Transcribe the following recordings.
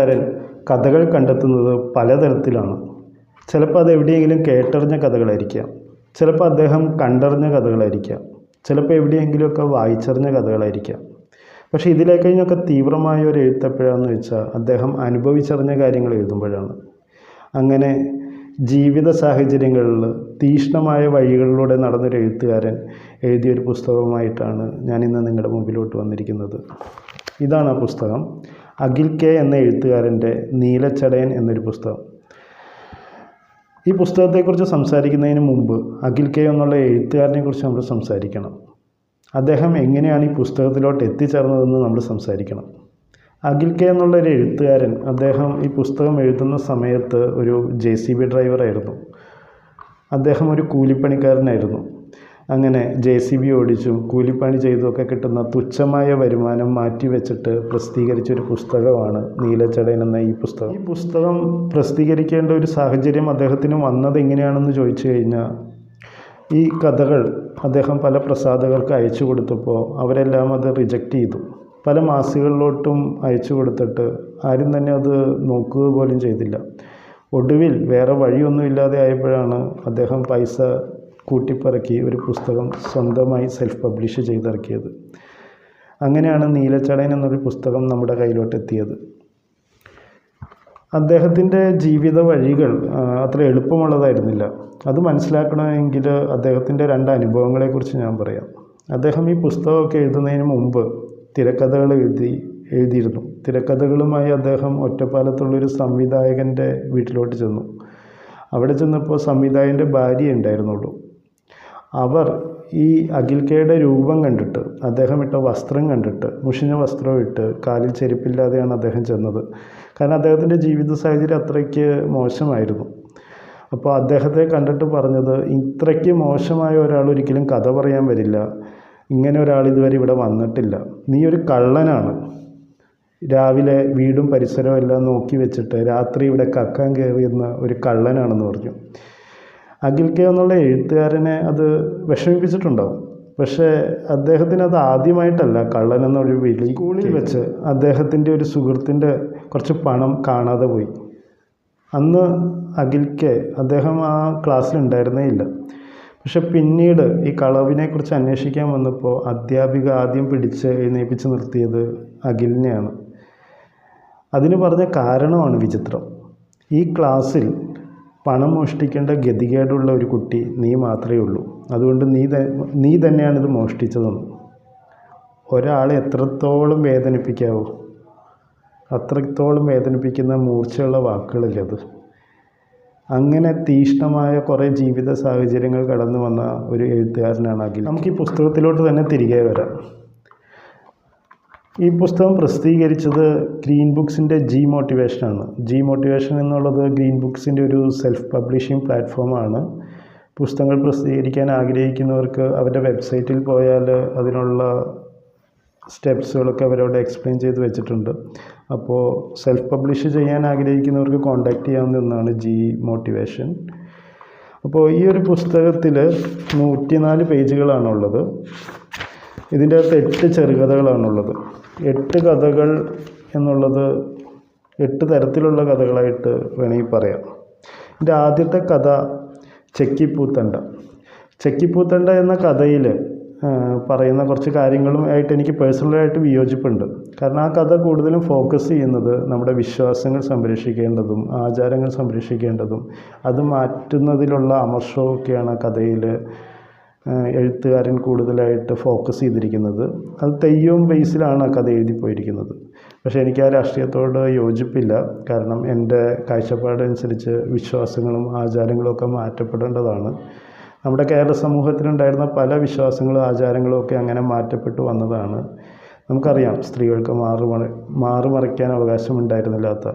എഴുത്തുകാരൻ കഥകൾ കണ്ടെത്തുന്നത് പലതരത്തിലാണ്. ചിലപ്പോൾ അത് എവിടെയെങ്കിലും കേട്ടറിഞ്ഞ കഥകളായിരിക്കാം. ചിലപ്പോൾ അദ്ദേഹം കണ്ടറിഞ്ഞ കഥകളായിരിക്കാം. ചിലപ്പോൾ എവിടെയെങ്കിലുമൊക്കെ വായിച്ചറിഞ്ഞ കഥകളായിരിക്കാം. പക്ഷേ ഇതിലേക്കഴിഞ്ഞൊക്കെ തീവ്രമായ ഒരു എഴുത്തെപ്പോഴാണെന്ന് വെച്ചാൽ അദ്ദേഹം അനുഭവിച്ചറിഞ്ഞ കാര്യങ്ങൾ എഴുതുമ്പോഴാണ്. അങ്ങനെ ജീവിത സാഹചര്യങ്ങളിൽ തീഷ്ണമായ വഴികളിലൂടെ നടന്നൊരു എഴുത്തുകാരൻ എഴുതിയൊരു പുസ്തകമായിട്ടാണ് ഞാനിന്ന് നിങ്ങളുടെ മുമ്പിലോട്ട് വന്നിരിക്കുന്നത്. ഇതാണ് ആ പുസ്തകം. അഖിൽ കെ എന്ന എഴുത്തുകാരന്റെ നീലച്ചടയൻ എന്നൊരു പുസ്തകം. ഈ പുസ്തകത്തെക്കുറിച്ച് സംസാരിക്കുന്നതിന് മുമ്പ് അഖിൽ കെ എന്നുള്ള എഴുത്തുകാരനെ കുറിച്ച് നമ്മൾ സംസാരിക്കണം. അദ്ദേഹം എങ്ങനെയാണ് ഈ പുസ്തകത്തിലോട്ട് എത്തിച്ചേർന്നതെന്ന് നമ്മൾ സംസാരിക്കണം. അഖിൽ കെ എന്നുള്ള ഒരു എഴുത്തുകാരൻ അദ്ദേഹം ഈ പുസ്തകം എഴുതുന്ന സമയത്ത് ഒരു ജെ സി ബി ഡ്രൈവറായിരുന്നു. അദ്ദേഹം ഒരു കൂലിപ്പണിക്കാരനായിരുന്നു. അങ്ങനെ ജെ സി ബി ഓടിച്ചും. കൂലിപ്പണി ചെയ്തുമൊക്കെ കിട്ടുന്ന തുച്ഛമായ വരുമാനം മാറ്റിവെച്ചിട്ട് പ്രസിദ്ധീകരിച്ച ഒരു പുസ്തകമാണ് നീലച്ചടയൻ എന്ന ഈ പുസ്തകം. ഈ പുസ്തകം പ്രസിദ്ധീകരിക്കേണ്ട ഒരു സാഹചര്യം അദ്ദേഹത്തിന് വന്നത് എങ്ങനെയാണെന്ന് ചോദിച്ചു കഴിഞ്ഞാൽ ഈ കഥകൾ അദ്ദേഹം പല പ്രസാധകർക്ക് അയച്ചു കൊടുത്തപ്പോൾ അവരെല്ലാം അത് റിജക്റ്റ് ചെയ്തു. പല മാസികളിലോട്ടും അയച്ചു കൊടുത്തിട്ട് ആരും തന്നെ അത് നോക്കുക പോലും ചെയ്തില്ല. ഒടുവിൽ വേറെ വഴിയൊന്നുമില്ലാതെ ആയപ്പോഴാണ് അദ്ദേഹം പൈസ കൂട്ടിപ്പറക്കി ഒരു പുസ്തകം സ്വന്തമായി സെൽഫ് പബ്ലിഷ് ചെയ്തിറക്കിയത്. അങ്ങനെയാണ് നീലച്ചടയൻ എന്നൊരു പുസ്തകം നമ്മുടെ കയ്യിലോട്ട് എത്തിയത് അദ്ദേഹത്തിന്റെ ജീവിത വഴികൾ അത്ര എളുപ്പമുള്ളതായിരുന്നില്ല. അത് മനസ്സിലാക്കണമെങ്കിൽ അദ്ദേഹത്തിന്റെ രണ്ട് അനുഭവങ്ങളെക്കുറിച്ച് ഞാൻ പറയാം. അദ്ദേഹം ഈ പുസ്തകമൊക്കെ എഴുതുന്നതിന് മുമ്പ് തിരക്കഥകൾ എഴുതി എഴുതിയിരുന്നു. തിരക്കഥകളുമായി അദ്ദേഹം ഒറ്റപ്പാലത്തുള്ളൊരു സംവിധായകന്റെ വീട്ടിലോട്ട് ചെന്നു. അവിടെ ചെന്നപ്പോൾ സംവിധായകന്റെ ഭാര്യ ഉണ്ടായിരുന്നുള്ളൂ. അവർ ഈ അഖിൽക്കയുടെ രൂപം കണ്ടിട്ട് അദ്ദേഹം ഇട്ട വസ്ത്രം കണ്ടിട്ട് മുഷിഞ്ഞ വസ്ത്രം ഇട്ട് കാലിൽ ചെരുപ്പില്ലാതെയാണ് അദ്ദേഹം ചെന്നത്. കാരണം അദ്ദേഹത്തിന്റെ ജീവിത സാഹചര്യം അത്രയ്ക്ക് മോശമായിരുന്നു. അപ്പോൾ അദ്ദേഹത്തെ കണ്ടിട്ട് പറഞ്ഞത് ഇത്രയ്ക്ക് മോശമായ ഒരാൾ ഒരിക്കലും കഥ പറയാൻ വരില്ല. ഇങ്ങനെ ഒരാൾ ഇതുവരെ ഇവിടെ വന്നിട്ടില്ല. നീ ഒരു കള്ളനാണ്. രാവിലെ വീടും പരിസരവും എല്ലാം നോക്കി വെച്ചിട്ട് രാത്രി ഇവിടെ കക്കാൻ കയറിയുന്ന ഒരു കള്ളനാണെന്ന് പറഞ്ഞു. അഖിൽ കെ എന്നുള്ള എഴുത്തുകാരനെ അത് വിഷമിപ്പിച്ചിട്ടുണ്ടാവും പക്ഷേ അദ്ദേഹത്തിന് അത് ആദ്യമായിട്ടല്ല കള്ളൻ എന്നൊരു വിളി സ്കൂളിൽ വെച്ച്. അദ്ദേഹത്തിന്റെ ഒരു സുഹൃത്തിന്റെ കുറച്ച് പണം കാണാതെ പോയി. അന്ന് അഖിൽ കെ അദ്ദേഹം ആ ക്ലാസ്സിൽ ഉണ്ടായിരുന്നേ ഇല്ല. പക്ഷെ പിന്നീട് ഈ കളവിനെക്കുറിച്ച് അന്വേഷിക്കാൻ വന്നപ്പോൾ അധ്യാപിക ആദ്യം പിടിച്ച് എഴുന്നേൽപ്പിച്ച് നിർത്തിയത് അഖിലിനെയാണ്. അതിന് പറഞ്ഞ കാരണമാണ് വിചിത്രം. ഈ ക്ലാസ്സിൽ പണം മോഷ്ടിക്കേണ്ട ഗതികേടുള്ള ഒരു കുട്ടി നീ മാത്രമേ ഉള്ളൂ. അതുകൊണ്ട് നീ നീ തന്നെയാണിത് മോഷ്ടിച്ചതെന്ന്. ഒരാളെ എത്രത്തോളം വേദനിപ്പിക്കാവോ അത്രത്തോളം വേദനിപ്പിക്കുന്ന മൂർച്ചയുള്ള വാക്കുകളില്ലത് അങ്ങനെ തീഷ്ണമായ കുറേ ജീവിത സാഹചര്യങ്ങൾ കടന്നു വന്ന ഒരു എഴുത്തുകാരനാണ് അഖിൽ. നമുക്ക് ഈ പുസ്തകത്തിലോട്ട് തന്നെ തിരികെ വരാം. ഈ പുസ്തകം പ്രസിദ്ധീകരിച്ചത് ഗ്രീൻ ബുക്സിന്റെ ജി മോട്ടിവേഷനാണ് ജി മോട്ടിവേഷൻ എന്നുള്ളത് ഗ്രീൻ ബുക്സിന്റെ ഒരു സെൽഫ് പബ്ലിഷിംഗ് പ്ലാറ്റ്ഫോമാണ് പുസ്തകങ്ങൾ പ്രസിദ്ധീകരിക്കാൻ ആഗ്രഹിക്കുന്നവർക്ക് അവരുടെ വെബ്സൈറ്റിൽ പോയാൽ അതിനുള്ള സ്റ്റെപ്സുകളൊക്കെ അവരോട് എക്സ്പ്ലെയിൻ ചെയ്ത് വെച്ചിട്ടുണ്ട്. അപ്പോൾ സെൽഫ് പബ്ലിഷ് ചെയ്യാൻ ആഗ്രഹിക്കുന്നവർക്ക് കോൺടാക്റ്റ് ചെയ്യാവുന്ന ഒന്നാണ് ജി മോട്ടിവേഷൻ. അപ്പോൾ ഈ ഒരു പുസ്തകത്തിൽ നൂറ്റിനാല് പേജുകളാണുള്ളത്. ഇതിന്റെ അകത്ത് എട്ട് ചെറുകഥകളാണുള്ളത്. എട്ട് കഥകൾ എന്നുള്ളത് എട്ട് തരത്തിലുള്ള കഥകളായിട്ട് വേണമെങ്കിൽ പറയാം. എന്റെ ആദ്യത്തെ കഥ ചെക്കിപ്പൂത്തണ്ട. ചെക്കിപ്പൂത്തണ്ട എന്ന കഥയിൽ പറയുന്ന കുറച്ച് കാര്യങ്ങളും ആയിട്ട് എനിക്ക് പേഴ്സണലായിട്ട് വിയോജിപ്പുണ്ട്. കാരണം ആ കഥ കൂടുതലും ഫോക്കസ് ചെയ്യുന്നത് നമ്മുടെ വിശ്വാസങ്ങൾ സംരക്ഷിക്കേണ്ടതും ആചാരങ്ങൾ സംരക്ഷിക്കേണ്ടതും അത് മാറ്റുന്നതിലുള്ള അമർഷമൊക്കെയാണ് കഥയിൽ എഴുത്തുകാരൻ കൂടുതലായിട്ട് ഫോക്കസ് ചെയ്തിരിക്കുന്നത്. അത് തെയ്യവും ബേസിലാണ് ആ കഥ എഴുതി പോയിരിക്കുന്നത്. പക്ഷേ എനിക്ക് ആ രാഷ്ട്രീയത്തോട് യോജിപ്പില്ല. കാരണം എന്റെ കാഴ്ചപ്പാടനുസരിച്ച് വിശ്വാസങ്ങളും ആചാരങ്ങളും ഒക്കെ മാറ്റപ്പെടേണ്ടതാണ്. നമ്മുടെ കേരള സമൂഹത്തിലുണ്ടായിരുന്ന പല വിശ്വാസങ്ങളും ആചാരങ്ങളും ഒക്കെ അങ്ങനെ മാറ്റപ്പെട്ടു വന്നതാണ്. നമുക്കറിയാം സ്ത്രീകൾക്ക് മാറുമറ മാറുമറയ്ക്കാൻ അവകാശമുണ്ടായിരുന്നില്ലാത്ത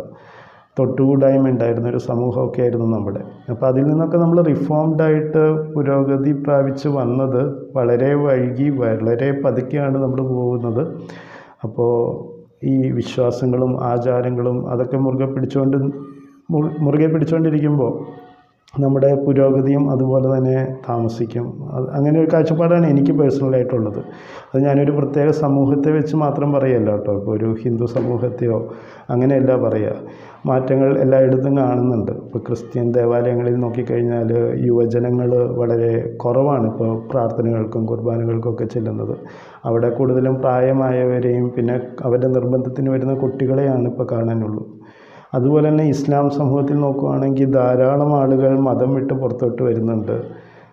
തൊട്ടുകൂടായ്മ ഉണ്ടായിരുന്ന ഒരു സമൂഹമൊക്കെ ആയിരുന്നു നമ്മുടെ. അപ്പോൾ അതിൽ നിന്നൊക്കെ നമ്മൾ റിഫോംഡായിട്ട് പുരോഗതി പ്രാപിച്ച് വന്നത് വളരെ വൈകി വളരെ പതുക്കെയാണ് നമ്മൾ പോകുന്നത്. അപ്പോൾ ഈ വിശ്വാസങ്ങളും ആചാരങ്ങളും അതൊക്കെ മുറുകെ പിടിച്ചുകൊണ്ട് മുറുകെ പിടിച്ചുകൊണ്ടിരിക്കുമ്പോൾ നമ്മുടെ പുരോഗതിയും അതുപോലെ തന്നെ താമസിക്കും. അത് അങ്ങനെ ഒരു കാഴ്ചപ്പാടാണ് എനിക്ക് പേഴ്സണലായിട്ടുള്ളത് അത് ഞാനൊരു പ്രത്യേക സമൂഹത്തെ വെച്ച് മാത്രം പറയല്ല കേട്ടോ. ഇപ്പോൾ ഒരു ഹിന്ദു സമൂഹത്തെയോ അങ്ങനെയല്ല പറയുക മാറ്റങ്ങൾ എല്ലായിടത്തും കാണുന്നുണ്ട്. ഇപ്പോൾ ക്രിസ്ത്യൻ ദേവാലയങ്ങളിൽ നോക്കിക്കഴിഞ്ഞാൽ യുവജനങ്ങൾ വളരെ കുറവാണ് ഇപ്പോൾ പ്രാർത്ഥനകൾക്കും കുർബാനകൾക്കൊക്കെ ചെല്ലുന്നത്. അവിടെ കൂടുതലും പ്രായമായവരെയും പിന്നെ അവരുടെ നിർബന്ധത്തിന് വരുന്ന കുട്ടികളെയാണ് ഇപ്പോൾ കാണാനുള്ളൂ. അതുപോലെ തന്നെ ഇസ്ലാം സമൂഹത്തിൽ നോക്കുകയാണെങ്കിൽ ധാരാളം ആളുകൾ മതം വിട്ട് പുറത്തോട്ട് വരുന്നുണ്ട്.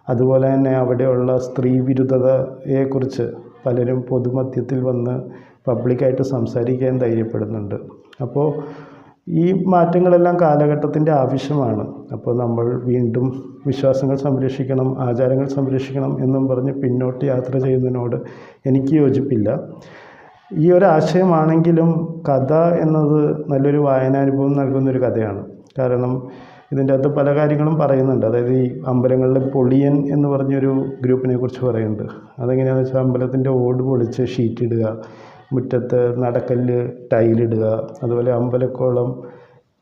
അതുപോലെ തന്നെ അവിടെയുള്ള സ്ത്രീ വിരുദ്ധതയെക്കുറിച്ച് പലരും പൊതുമധ്യത്തിൽ വന്ന് പബ്ലിക്കായിട്ട് സംസാരിക്കാൻ ധൈര്യപ്പെടുന്നുണ്ട്. അപ്പോൾ ഈ മാറ്റങ്ങളെല്ലാം കാലഘട്ടത്തിന്റെ ആവശ്യമാണ്. അപ്പോൾ നമ്മൾ വീണ്ടും വിശ്വാസങ്ങൾ സംരക്ഷിക്കണം ആചാരങ്ങൾ സംരക്ഷിക്കണം എന്നും പറഞ്ഞ് പിന്നോട്ട് യാത്ര ചെയ്യുന്നതിനോട് എനിക്ക് യോജിപ്പില്ല. ഈ ഒരു ആശയമാണെങ്കിലും കഥ എന്നത് നല്ലൊരു വായനാനുഭവം നൽകുന്നൊരു കഥയാണ്. കാരണം ഇതിന്റെ അകത്ത് പല കാര്യങ്ങളും പറയുന്നുണ്ട്. അതായത് ഈ അമ്പലങ്ങളിലെ പൊളിയൻ എന്ന് പറഞ്ഞൊരു ഗ്രൂപ്പിനെ കുറിച്ച് പറയുന്നുണ്ട്. അതെങ്ങനെയാണെന്ന് വെച്ചാൽ അമ്പലത്തിന്റെ ഓട് പൊളിച്ച് ഷീറ്റിടുക മുറ്റത്ത് നടക്കല്ല് ടൈലിടുക അതുപോലെ അമ്പലക്കുളം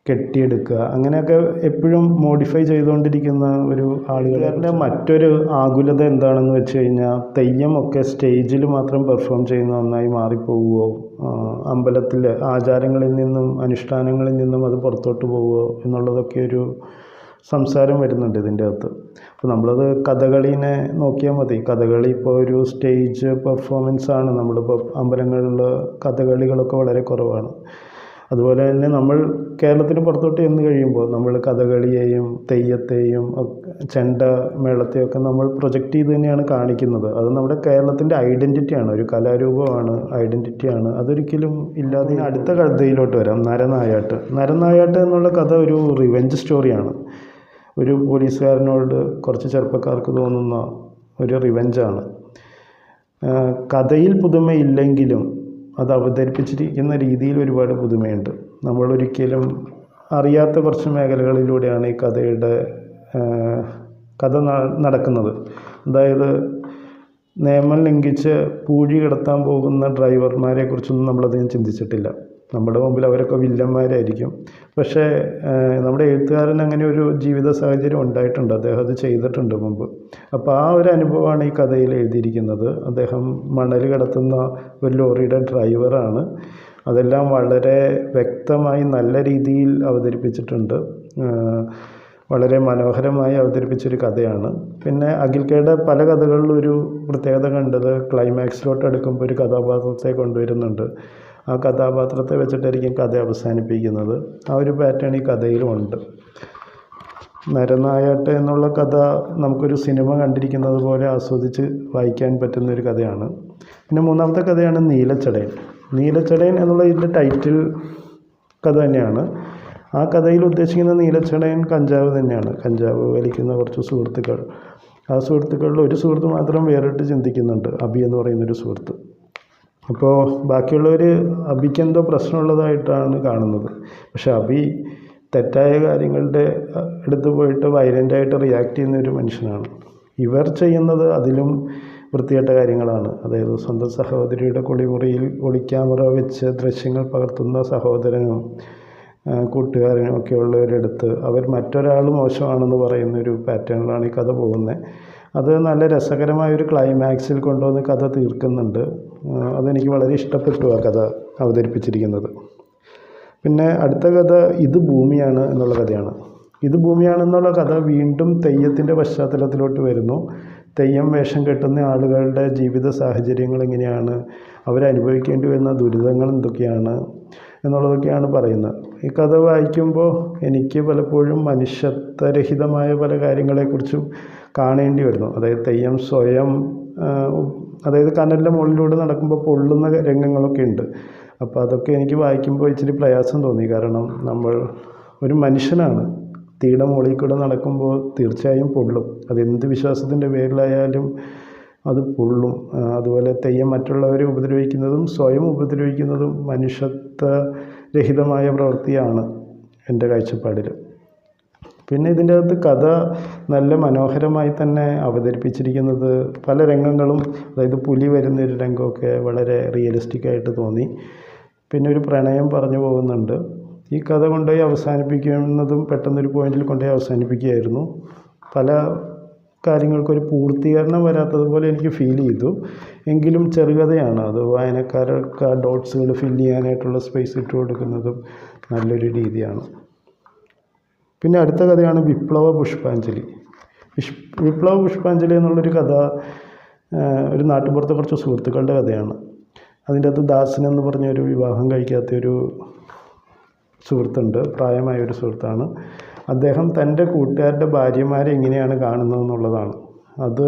കെട്ടിയെടുക്കുക. അങ്ങനെയൊക്കെ എപ്പോഴും മോഡിഫൈ ചെയ്തുകൊണ്ടിരിക്കുന്ന ഒരു ആളുകളുടെ മറ്റൊരു ആകുലത എന്താണെന്ന് വെച്ച് കഴിഞ്ഞാൽ തെയ്യമൊക്കെ സ്റ്റേജിൽ മാത്രം പെർഫോം ചെയ്യുന്ന ഒന്നായി മാറിപ്പോവുമോ അമ്പലത്തിൽ ആചാരങ്ങളിൽ നിന്നും അനുഷ്ഠാനങ്ങളിൽ നിന്നും അത് പുറത്തോട്ട് പോവുമോ എന്നുള്ളതൊക്കെ ഒരു സംസാരം വരുന്നുണ്ട് ഇതിന്റെ അകത്ത്. അപ്പോൾ നമ്മളത് കഥകളിനെ നോക്കിയാൽ മതി. കഥകളി ഇപ്പോൾ ഒരു സ്റ്റേജ് പെർഫോമൻസ് ആണ്. നമ്മളിപ്പോൾ അമ്പലങ്ങളിൽ കഥകളികളൊക്കെ വളരെ കുറവാണ്. അതുപോലെ തന്നെ നമ്മൾ കേരളത്തിന് പുറത്തോട്ട് ചെന്ന് കഴിയുമ്പോൾ നമ്മൾ കഥകളിയെയും തെയ്യത്തെയും ചെണ്ട മേളത്തെയൊക്കെ നമ്മൾ പ്രൊജക്റ്റ് ചെയ്ത് തന്നെയാണ് കാണിക്കുന്നത്. അത് നമ്മുടെ കേരളത്തിന്റെ ഐഡന്റിറ്റിയാണ്. ഒരു കലാരൂപമാണ് ഐഡന്റിറ്റിയാണ്. അതൊരിക്കലും ഇല്ലാതെ അടുത്ത കഥയിലോട്ട് വരാം. നരനായാട്ട്. നരനായാട്ട് എന്നുള്ള കഥ ഒരു റിവെഞ്ച് സ്റ്റോറിയാണ് ഒരു പോലീസുകാരനോട് കുറച്ച് ചെറുപ്പക്കാർക്ക് തോന്നുന്ന ഒരു റിവെഞ്ചാണ് കഥയിൽ പുതുമയില്ലെങ്കിലും അത് അവതരിപ്പിച്ചിരിക്കുന്ന രീതിയിൽ ഒരുപാട് പുതുമയുണ്ട്. നമ്മളൊരിക്കലും അറിയാത്ത കുറച്ച് മേഖലകളിലൂടെയാണ് ഈ കഥയുടെ കഥ നടക്കുന്നത്. അതായത് നിയമം ലംഘിച്ച് പൂഴി കിടത്താൻ പോകുന്ന ഡ്രൈവർമാരെ കുറിച്ചൊന്നും നമ്മളധികം ചിന്തിച്ചിട്ടില്ല. നമ്മുടെ മുമ്പിൽ അവരൊക്കെ വില്ലന്മാരായിരിക്കും. പക്ഷേ നമ്മുടെ എഴുത്തുകാരൻ അങ്ങനെ ഒരു ജീവിത സാഹചര്യം ഉണ്ടായിട്ടുണ്ട്. അദ്ദേഹം അത് ചെയ്തിട്ടുണ്ട് മുമ്പ്. അപ്പോൾ ആ ഒരു അനുഭവമാണ് ഈ കഥയിൽ എഴുതിയിരിക്കുന്നത്. അദ്ദേഹം മണൽ കടത്തുന്ന ഒരു ലോറിയുടെ ഡ്രൈവറാണ്. അതെല്ലാം വളരെ വ്യക്തമായി നല്ല രീതിയിൽ അവതരിപ്പിച്ചിട്ടുണ്ട്. വളരെ മനോഹരമായി അവതരിപ്പിച്ചൊരു കഥയാണ്. പിന്നെ അഖിൽക്കയുടെ പല കഥകളിലും ഒരു പ്രത്യേകത കണ്ടത് ക്ലൈമാക്സിലോട്ട് അടുക്കുമ്പോൾ ഒരു കഥാപാത്രത്തെ കൊണ്ടുവരുന്നുണ്ട്. ആ കഥാപാത്രത്തെ വെച്ചിട്ടായിരിക്കും കഥ അവസാനിപ്പിക്കുന്നത്. ആ ഒരു പാറ്റേൺ ഈ കഥയിലുമുണ്ട്. നരനായാട്ട് എന്നുള്ള കഥ നമുക്കൊരു സിനിമ കണ്ടിരിക്കുന്നത് പോലെ ആസ്വദിച്ച് വായിക്കാൻ പറ്റുന്ന ഒരു കഥയാണ്. പിന്നെ മൂന്നാമത്തെ കഥയാണ് നീലച്ചടയൻ. നീലച്ചടയൻ എന്നുള്ള ഇതിന്റെ ടൈറ്റിൽ കഥ തന്നെയാണ്. ആ കഥയിൽ ഉദ്ദേശിക്കുന്ന നീലച്ചടയൻ കഞ്ചാവ് തന്നെയാണ്. കഞ്ചാവ് വലിക്കുന്ന കുറച്ച് സുഹൃത്തുക്കൾ. ആ സുഹൃത്തുക്കളിൽ ഒരു സുഹൃത്ത് മാത്രം വേറിട്ട് ചിന്തിക്കുന്നുണ്ട്. അബി എന്ന് പറയുന്നൊരു സുഹൃത്ത്. അപ്പോൾ ബാക്കിയുള്ളവർ അബിക്ക് എന്തോ പ്രശ്നമുള്ളതായിട്ടാണ് കാണുന്നത്. പക്ഷെ അബി തെറ്റായ കാര്യങ്ങളുടെ അടുത്ത് പോയിട്ട് വയലന്റായിട്ട് റിയാക്ട് ചെയ്യുന്ന ഒരു മനുഷ്യനാണ്. ഇവർ ചെയ്യുന്നത് അതിലും വൃത്തികെട്ട കാര്യങ്ങളാണ്. അതായത് സ്വന്തം സഹോദരിയുടെ കുളിമുറിയിൽ ഒളിക്യാമറ വെച്ച് ദൃശ്യങ്ങൾ പകർത്തുന്ന സഹോദരനും കൂട്ടുകാരനും ഒക്കെ ഉള്ളവരെടുത്ത് അവർ മറ്റൊരാൾ മോശമാണെന്ന് പറയുന്ന ഒരു പാറ്റേണിലാണ് ഈ കഥ പോകുന്നത്. അത് നല്ല രസകരമായ ഒരു ക്ലൈമാക്സിൽ കൊണ്ടുവന്ന് കഥ തീർക്കുന്നുണ്ട്. അതെനിക്ക് വളരെ ഇഷ്ടപ്പെട്ടു ആ കഥ അവതരിപ്പിച്ചിരിക്കുന്നത്. പിന്നെ അടുത്ത കഥ ഇത് ഭൂമിയാണ് എന്നുള്ള കഥയാണ്. ഇത് ഭൂമിയാണെന്നുള്ള കഥ വീണ്ടും തെയ്യത്തിന്റെ പശ്ചാത്തലത്തിലോട്ട് വരുന്നു. തെയ്യം വേഷം കെട്ടുന്ന ആളുകളുടെ ജീവിത സാഹചര്യങ്ങൾ എങ്ങനെയാണ്? അവരനുഭവിക്കേണ്ടി വരുന്ന ദുരിതങ്ങൾ എന്തൊക്കെയാണ്? എന്നുള്ളതൊക്കെയാണ് പറയുന്നത്. ഈ കഥ വായിക്കുമ്പോൾ എനിക്ക് പലപ്പോഴും മനുഷ്യത്വരഹിതമായ പല കാര്യങ്ങളെക്കുറിച്ചും കാണേണ്ടി വരുന്നു. അതായത് തെയ്യം സ്വയം അതായത് കനലിന്റെ മുകളിലൂടെ നടക്കുമ്പോൾ പൊള്ളുന്ന രംഗങ്ങളൊക്കെ ഉണ്ട്. അപ്പോൾ അതൊക്കെ എനിക്ക് വായിക്കുമ്പോൾ ഇച്ചിരി പ്രയാസം തോന്നി. കാരണം നമ്മൾ ഒരു മനുഷ്യനാണ്. തീയുടെ മുകളിൽ കൂടെ നടക്കുമ്പോൾ തീർച്ചയായും പൊള്ളും. അതെന്ത് വിശ്വാസത്തിന്റെ പേരിലായാലും അത് പൊള്ളും. അതുപോലെ തെയ്യം മറ്റുള്ളവരെ ഉപദ്രവിക്കുന്നതും സ്വയം ഉപദ്രവിക്കുന്നതും മനുഷ്യത്വരഹിതമായ പ്രവൃത്തിയാണ് എന്റെ കാഴ്ചപ്പാടിൽ പിന്നെ ഇതിന്റെ അകത്ത് കഥ നല്ല മനോഹരമായി തന്നെ അവതരിപ്പിച്ചിരിക്കുന്നത് പല രംഗങ്ങളും അതായത് പുലി വരുന്ന ഒരു രംഗമൊക്കെ വളരെ റിയലിസ്റ്റിക് ആയിട്ട് തോന്നി. പിന്നെ ഒരു പ്രണയം പറഞ്ഞു പോകുന്നുണ്ട്. ഈ കഥ കൊണ്ടുപോയി അവസാനിപ്പിക്കുന്നതും പെട്ടെന്നൊരു പോയിന്റിൽ കൊണ്ടുപോയി അവസാനിപ്പിക്കുകയായിരുന്നു. പല കാര്യങ്ങൾക്കൊരു പൂർത്തീകരണം വരാത്തതുപോലെ എനിക്ക് ഫീൽ ചെയ്തു. എങ്കിലും ചെറുകഥയാണ്. അത് വായനക്കാർക്ക് ആ ഡോട്ട്സുകൾ ഫില്ല് ചെയ്യാനായിട്ടുള്ള സ്പേസ് ഇട്ട് കൊടുക്കുന്നതും നല്ലൊരു രീതിയാണ്. പിന്നെ അടുത്ത കഥയാണ് വിപ്ലവ പുഷ്പാഞ്ജലി. വിഷ് വിപ്ലവ പുഷ്പാഞ്ജലി എന്നുള്ളൊരു കഥ ഒരു നാട്ടുപുറത്തെ കുറച്ച് സുഹൃത്തുക്കളുടെ കഥയാണ്. അതിന്റെ അകത്ത് ദാസൻ എന്ന് പറഞ്ഞ ഒരു വിവാഹം കഴിക്കാത്ത ഒരു സുഹൃത്തുണ്ട് പ്രായമായ ഒരു സുഹൃത്താണ്. അദ്ദേഹം തന്റെ കൂട്ടുകാരുടെ ഭാര്യമാരെ എങ്ങനെയാണ് കാണുന്നത് എന്നുള്ളതാണ്. അത്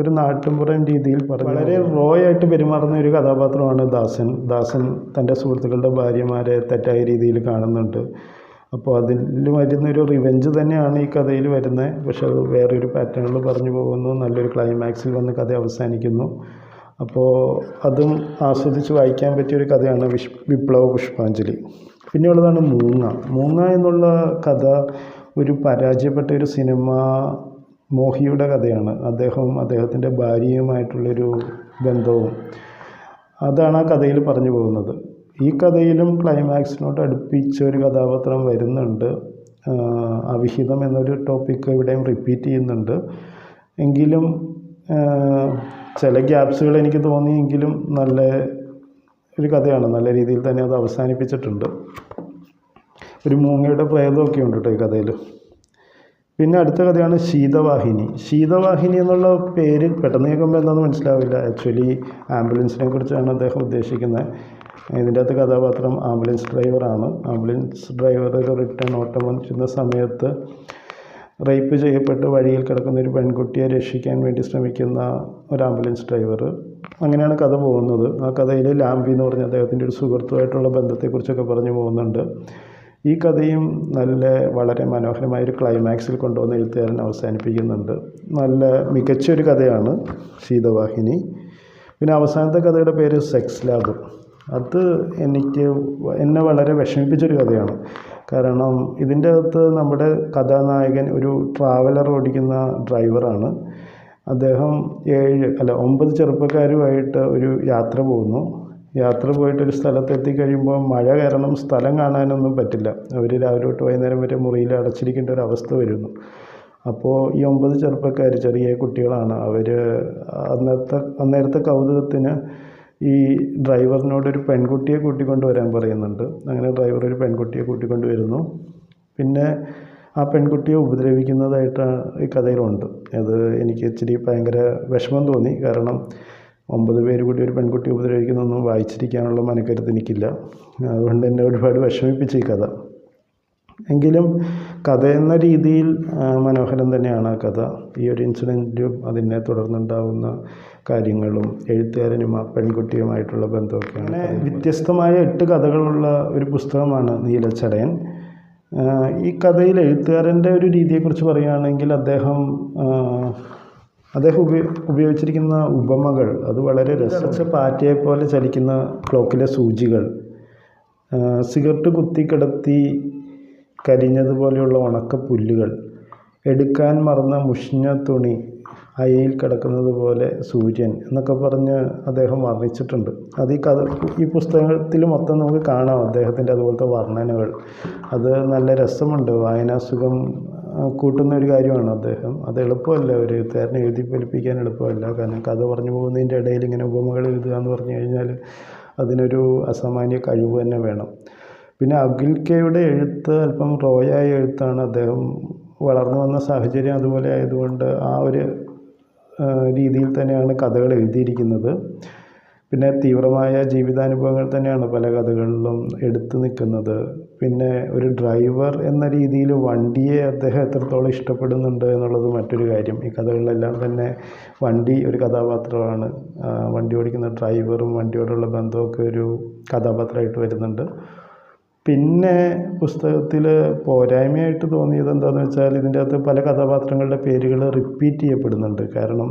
ഒരു നാട്ടുമ്പുറം രീതിയിൽ പറഞ്ഞു വളരെ റോ ആയിട്ട് പെരുമാറുന്ന ഒരു കഥാപാത്രമാണ് ദാസൻ. ദാസൻ തന്റെ സുഹൃത്തുക്കളുടെ ഭാര്യമാരെ തെറ്റായ രീതിയിൽ കാണുന്നുണ്ട്. അപ്പോൾ അതിൽ വരുന്നൊരു റിവെഞ്ച് തന്നെയാണ് ഈ കഥയിൽ വരുന്നത് പക്ഷെ അത് വേറൊരു പാറ്റേണിൽ പറഞ്ഞു പോകുന്നു. നല്ലൊരു ക്ലൈമാക്സിൽ വന്ന് കഥ അവസാനിക്കുന്നു. അപ്പോൾ അതും ആസ്വദിച്ച് വായിക്കാൻ പറ്റിയൊരു കഥയാണ് വിഷ് വിപ്ലവ പുഷ്പാഞ്ജലി. പിന്നെയുള്ളതാണ് മൂങ്ങ. മൂങ്ങ എന്നുള്ള കഥ ഒരു പരാജയപ്പെട്ട ഒരു സിനിമ മോഹിയുടെ കഥയാണ്. അദ്ദേഹവും അദ്ദേഹത്തിന്റെ ഭാര്യയുമായിട്ടുള്ളൊരു ബന്ധവും. അതാണ് ആ കഥയിൽ പറഞ്ഞു പോകുന്നത്. ഈ കഥയിലും ക്ലൈമാക്സിനോട് അടുപ്പിച്ച ഒരു കഥാപാത്രം വരുന്നുണ്ട്. അവിഹിതം എന്നൊരു ടോപ്പിക്ക് ഇവിടെയും റിപ്പീറ്റ് ചെയ്യുന്നുണ്ട്. എങ്കിലും ചില ഗ്യാപ്സുകൾ എനിക്ക് തോന്നിയെങ്കിലും നല്ല ഒരു കഥയാണ്. നല്ല രീതിയിൽ തന്നെ അത് അവസാനിപ്പിച്ചിട്ടുണ്ട്. ഒരു മൂങ്ങയുടെ പ്രേതമൊക്കെ ഉണ്ട് കേട്ടോ ഈ കഥയിൽ. പിന്നെ അടുത്ത കഥയാണ് ശീതവാഹിനി. ശീതവാഹിനി എന്നുള്ള പേര് പെട്ടെന്ന് കേൾക്കുമ്പോൾ എന്താണെന്ന് മനസ്സിലാവില്ല. ആക്ച്വലി ആംബുലൻസിനെ കുറിച്ചാണ് അദ്ദേഹം ഉദ്ദേശിക്കുന്നത്. ഇതിന്റെ അകത്ത് കഥാപാത്രം ആംബുലൻസ് ഡ്രൈവറാണ്. ആംബുലൻസ് ഡ്രൈവർ ഒരു റിട്ടേൺ ഓട്ടം വന്നിരുന്ന സമയത്ത് റേപ്പ് ചെയ്യപ്പെട്ട് വഴിയിൽ കിടക്കുന്ന ഒരു പെൺകുട്ടിയെ രക്ഷിക്കാൻ വേണ്ടി ശ്രമിക്കുന്ന ഒരു ആംബുലൻസ് ഡ്രൈവർ. അങ്ങനെയാണ് കഥ പോകുന്നത്. ആ കഥയിൽ ലാംബി എന്ന് പറഞ്ഞ അദ്ദേഹത്തിന്റെ ഒരു സുഹൃത്തുമായിട്ടുള്ള ബന്ധത്തെക്കുറിച്ചൊക്കെ പറഞ്ഞു പോകുന്നുണ്ട്. ഈ കഥയും നല്ല വളരെ മനോഹരമായ ഒരു ക്ലൈമാക്സിൽ കൊണ്ടുവന്ന് എഴുത്തുകാരൻ അവസാനിപ്പിക്കുന്നുണ്ട്. നല്ല മികച്ചൊരു കഥയാണ് ശീതവാഹിനി പിന്നെ അവസാനത്തെ കഥയുടെ പേര് സെക്സ് ലാബ്. അത് എനിക്ക് എന്നെ വളരെ വിഷമിപ്പിച്ചൊരു കഥയാണ്. കാരണം ഇതിന്റെ അകത്ത് നമ്മുടെ കഥാനായകൻ ഒരു ട്രാവലർ ഓടിക്കുന്ന ഡ്രൈവറാണ് അദ്ദേഹം ഏഴ് അല്ല ഒമ്പത് ചെറുപ്പക്കാരുമായിട്ട് ഒരു യാത്ര പോകുന്നു. യാത്ര പോയിട്ട് ഒരു സ്ഥലത്തെത്തി കഴിയുമ്പോൾ മഴ കാരണം സ്ഥലം കാണാനൊന്നും പറ്റില്ല. അവർ രാവിലെ തൊട്ട് വൈകുന്നേരം വരെ മുറിയിൽ അടച്ചിരിക്കേണ്ട ഒരു അവസ്ഥ വരുന്നു. അപ്പോൾ ഈ ഒമ്പത് ചെറുപ്പക്കാർ ചെറിയ കുട്ടികളാണ്. അവർ അന്നത്തെ അന്നേരത്തെ കൗതുകത്തിന് ഈ ഡ്രൈവറിനോട് ഒരു പെൺകുട്ടിയെ കൂട്ടിക്കൊണ്ട് വരാൻ പറയുന്നുണ്ട്. അങ്ങനെ ഡ്രൈവർ ഒരു പെൺകുട്ടിയെ കൂട്ടിക്കൊണ്ട് വരുന്നു. പിന്നെ ആ പെൺകുട്ടിയെ ഉപദ്രവിക്കുന്നതായിട്ട് ഈ കഥയിലുണ്ട്. അത് എനിക്ക് ഇച്ചിരി ഭയങ്കര വിഷമം തോന്നി. കാരണം ഒമ്പത് പേര് കൂടി ഒരു പെൺകുട്ടിയെ ഉപദ്രവിക്കുന്നൊന്നും വായിച്ചിരിക്കാനുള്ള മനക്കരുത്ത് എനിക്കില്ല. അതുകൊണ്ട് എന്നെ ഒരുപാട് വിഷമിപ്പിച്ചു ഈ കഥ. എങ്കിലും കഥ എന്ന രീതിയിൽ മനോഹരം തന്നെയാണ് ആ കഥ. ഈ ഒരു ഇൻസിഡന്റും അതിനെ തുടർന്നുണ്ടാവുന്ന കാര്യങ്ങളും എഴുത്തുകാരനും ആ പെൺകുട്ടിയുമായിട്ടുള്ള ബന്ധമൊക്കെയാണ് അങ്ങനെ വ്യത്യസ്തമായ എട്ട് കഥകളുള്ള ഒരു പുസ്തകമാണ് നീലച്ചടയൻ. ഈ കഥയിൽ എഴുത്തുകാരന്റെ ഒരു രീതിയെക്കുറിച്ച് പറയുകയാണെങ്കിൽ അദ്ദേഹം അദ്ദേഹം ഉപയോ ഉപയോഗിച്ചിരിക്കുന്ന ഉപമകൾ അത് വളരെ രസച്ച പാറ്റയെ പോലെ ചലിക്കുന്ന ക്ലോക്കിലെ സൂചികൾ സിഗരറ്റ് സിഗരറ്റ് കുത്തിക്കിടത്തി കരിഞ്ഞതുപോലെയുള്ള ഉണക്ക പുല്ലുകൾ എടുക്കാൻ മറന്ന മുഷിഞ്ഞ തുണി അയയിൽ കിടക്കുന്നത് പോലെ സൂര്യൻ എന്നൊക്കെ പറഞ്ഞ് അദ്ദേഹം വർണിച്ചിട്ടുണ്ട്. അത് ഈ കഥ ഈ പുസ്തകത്തിൽ മൊത്തം നമുക്ക് കാണാം അദ്ദേഹത്തിന്റെ അതുപോലത്തെ വർണനകൾ. അത് നല്ല രസമുണ്ട്. വായനാസുഖം കൂട്ടുന്ന ഒരു കാര്യമാണ് അദ്ദേഹം. അത് എളുപ്പമല്ല ഒരു എഴുത്തുകാരനെ എഴുതി ഫലിപ്പിക്കാൻ എളുപ്പമല്ല. കാരണം കഥ പറഞ്ഞു പോകുന്നതിന്റെ ഇടയിൽ ഇങ്ങനെ ഉപമകൾ എഴുതുക എന്ന് പറഞ്ഞു കഴിഞ്ഞാൽ അതിനൊരു അസാമാന്യ കഴിവ് തന്നെ വേണം. പിന്നെ അഖിൽക്കയുടെ എഴുത്ത് അല്പം റോയായ എഴുത്താണ് അദ്ദേഹം വളർന്നു വന്ന സാഹചര്യം അതുപോലെ ആയതുകൊണ്ട് ആ ഒരു രീതിയിൽ തന്നെയാണ് കഥകൾ എഴുതിയിരിക്കുന്നത്. പിന്നെ തീവ്രമായ ജീവിതാനുഭവങ്ങൾ തന്നെയാണ് പല കഥകളിലും എടുത്തു നിൽക്കുന്നത്. പിന്നെ ഒരു ഡ്രൈവർ എന്ന രീതിയിൽ വണ്ടിയെ അദ്ദേഹം എത്രത്തോളം ഇഷ്ടപ്പെടുന്നുണ്ട് എന്നുള്ളത് മറ്റൊരു കാര്യം. ഈ കഥകളിലെല്ലാം തന്നെ വണ്ടി ഒരു കഥാപാത്രമാണ്. വണ്ടി ഓടിക്കുന്ന ഡ്രൈവറും വണ്ടിയോടുള്ള ബന്ധമൊക്കെ ഒരു കഥാപാത്രമായിട്ട് വരുന്നുണ്ട്. പിന്നെ പുസ്തകത്തിൽ പോരായ്മയായിട്ട് തോന്നിയത് എന്താണെന്ന് വെച്ചാൽ ഇതിന്റെ അകത്ത് പല കഥാപാത്രങ്ങളുടെ പേരുകൾ റിപ്പീറ്റ് ചെയ്യപ്പെടുന്നുണ്ട്. കാരണം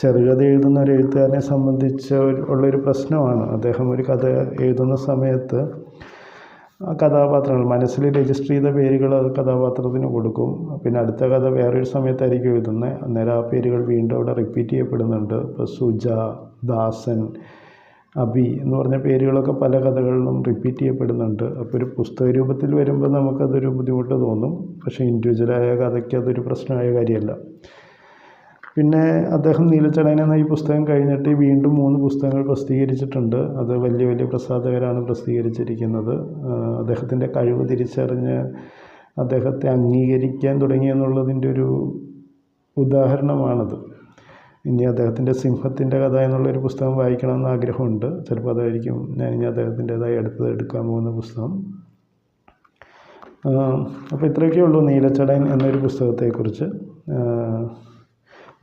ചെറുകഥ എഴുതുന്ന ഒരു എഴുത്തുകാരനെ സംബന്ധിച്ച് ഉള്ളൊരു പ്രശ്നമാണ്. അദ്ദേഹം ഒരു കഥ എഴുതുന്ന സമയത്ത് ആ കഥാപാത്രങ്ങൾ മനസ്സിൽ രജിസ്റ്റർ ചെയ്ത പേരുകൾ കഥാപാത്രത്തിന് കൊടുക്കും. പിന്നെ അടുത്ത കഥ വേറൊരു സമയത്തായിരിക്കും എഴുതുന്നത്. അന്നേരം ആ പേരുകൾ വീണ്ടും അവിടെ റിപ്പീറ്റ് ചെയ്യപ്പെടുന്നുണ്ട്. ഇപ്പോൾ സുജ ദാസൻ അബി എന്ന് പറഞ്ഞ പേരുകളൊക്കെ പല കഥകളിലും റിപ്പീറ്റ് ചെയ്യപ്പെടുന്നുണ്ട്. അപ്പോൾ ഒരു പുസ്തക രൂപത്തിൽ വരുമ്പോൾ നമുക്കതൊരു ബുദ്ധിമുട്ട് തോന്നും. പക്ഷേ ഇൻഡിവിജ്വലായ കഥയ്ക്ക് അതൊരു പ്രശ്നമായ കാര്യമല്ല. പിന്നെ അദ്ദേഹം നീലച്ചടയൻ എന്ന ഈ പുസ്തകം കഴിഞ്ഞിട്ട് വീണ്ടും മൂന്ന് പുസ്തകങ്ങൾ പ്രസിദ്ധീകരിച്ചിട്ടുണ്ട്. അത് വലിയ വലിയ പ്രസാധകരാണ് പ്രസിദ്ധീകരിച്ചിരിക്കുന്നത്. അദ്ദേഹത്തിന്റെ കഴിവ് തിരിച്ചറിഞ്ഞ് അദ്ദേഹത്തെ അംഗീകരിക്കാൻ തുടങ്ങിയെന്നുള്ളതിന്റെ ഒരു ഉദാഹരണമാണത്. ഇനി അദ്ദേഹത്തിന്റെ സിംഹത്തിന്റെ കഥ എന്നുള്ളൊരു പുസ്തകം വായിക്കണമെന്ന് ആഗ്രഹമുണ്ട്. ചിലപ്പോൾ അതായിരിക്കും ഞാൻ ഇനി അദ്ദേഹത്തിന്റെതായി അടുത്തത് എടുക്കാൻ പോകുന്ന പുസ്തകം. അപ്പോൾ ഇത്രയൊക്കെ ഉള്ളൂ നീലച്ചടയൻ എന്നൊരു പുസ്തകത്തെക്കുറിച്ച്.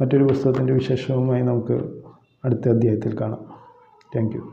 മറ്റൊരു പുസ്തകത്തിന്റെ വിശേഷവുമായി നമുക്ക് അടുത്ത അധ്യായത്തിൽ കാണാം. Thank you.